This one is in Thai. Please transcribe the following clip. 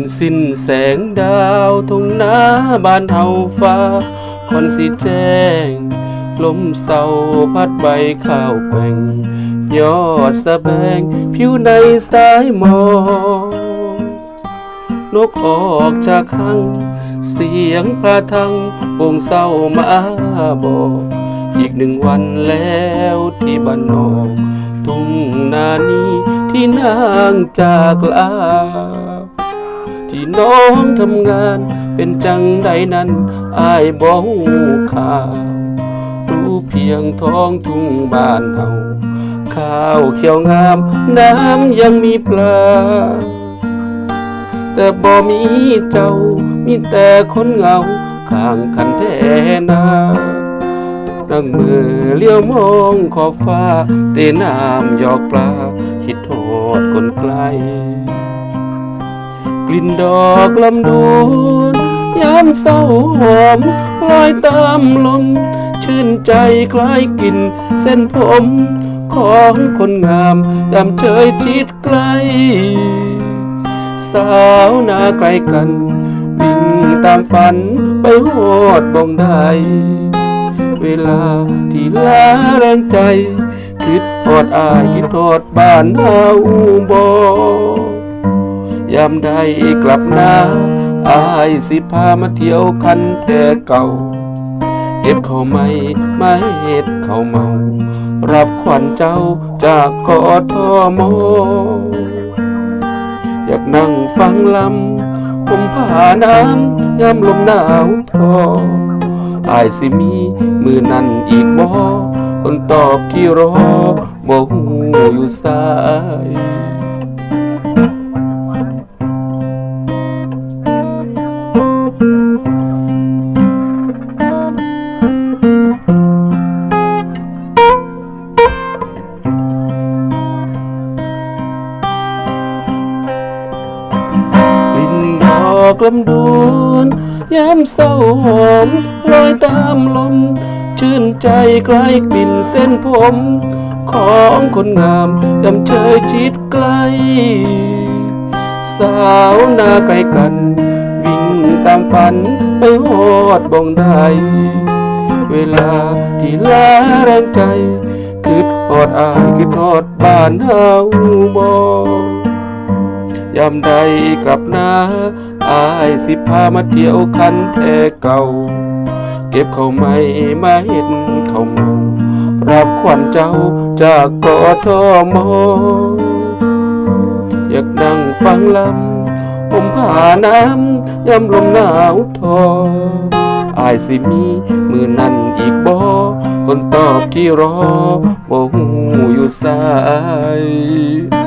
อนสิ้นแสงดาวทุ่งนาบ้านเฮาฟ้า คอนสิแจ้ง ลมเศร้าพัดใบข้าวแกว่ง ยอดสะแบง ผิวในสายหมอกนกออกจากหัง เสียงพระทังวงเศร้ามาบอก อีกหนึ่งวันแล้วที่บ้านนอก ทุ่งนานี้ที่นางจากลา ที่น้องทำงาน เป็นจังใดนั้นอายบ่ฮู้ข่าว รู้เพียงท้องทุ่งบ้านเฮาข้าวเขียวงาม น้ำยังมีปลา แต่บ่มีเจ้า มีแต่คนเหงา ข้างคันแท่นาตั้งมือเลี้ยวมองขอบฟ้าเตน้ำหยอกปลา คิดโทษคนไกล ลิ่นดอกลำดวนยามเศร้าหอมลอยตามลม ชื่นใจคล้ายกลิ่นเส้นผมของคนงามยามเชยชิดใกล้สาวนาไกลกัน วิ่งตามฝันไปโหดบองใดเวลาที่ลาแรงใจ คิดทอดอายคิดทอดบ้านเฮาบ่ ยามใดกลับหนาอายสิพามาเที่ยวคันแท่เก่า เก็บข้าวไม่ไมาเฮ็ดข้าวเมา รับขวัญเจ้าจากกอทอมอยากนั่งฟังลำผมผ่าน้ำยามลมหนาวทออายสิมีมือนั่นอีกบ่คนตอบที่รอบ่ฮู้อยู่สาย อกลำดวนยามเศร้าหอมลอยตามลม ชื่นใจใกล้กลิ่นเส้นผม ของคนงามยำเชยชิดใกล้ สาวนาไกลกัน วิ่งตามฝันไปหอดบองใดเวลาที่ลาแรงใจ คิดหอดอายคิดหอดบ้านเฮาบ่ ยามใดกลับนาอายสิพามาเที่ยวคันแท่เก่า เก็บเขาวไม่มาเห็นเขาเมา รับขวัญเจ้าจากกอทอมอยากนั่งฟังลำผมผ่าน้ำยามลมหนาวทออายสิมีมือนั่นอีกบ่คนตอบที่รอบ่หูอยู่สาย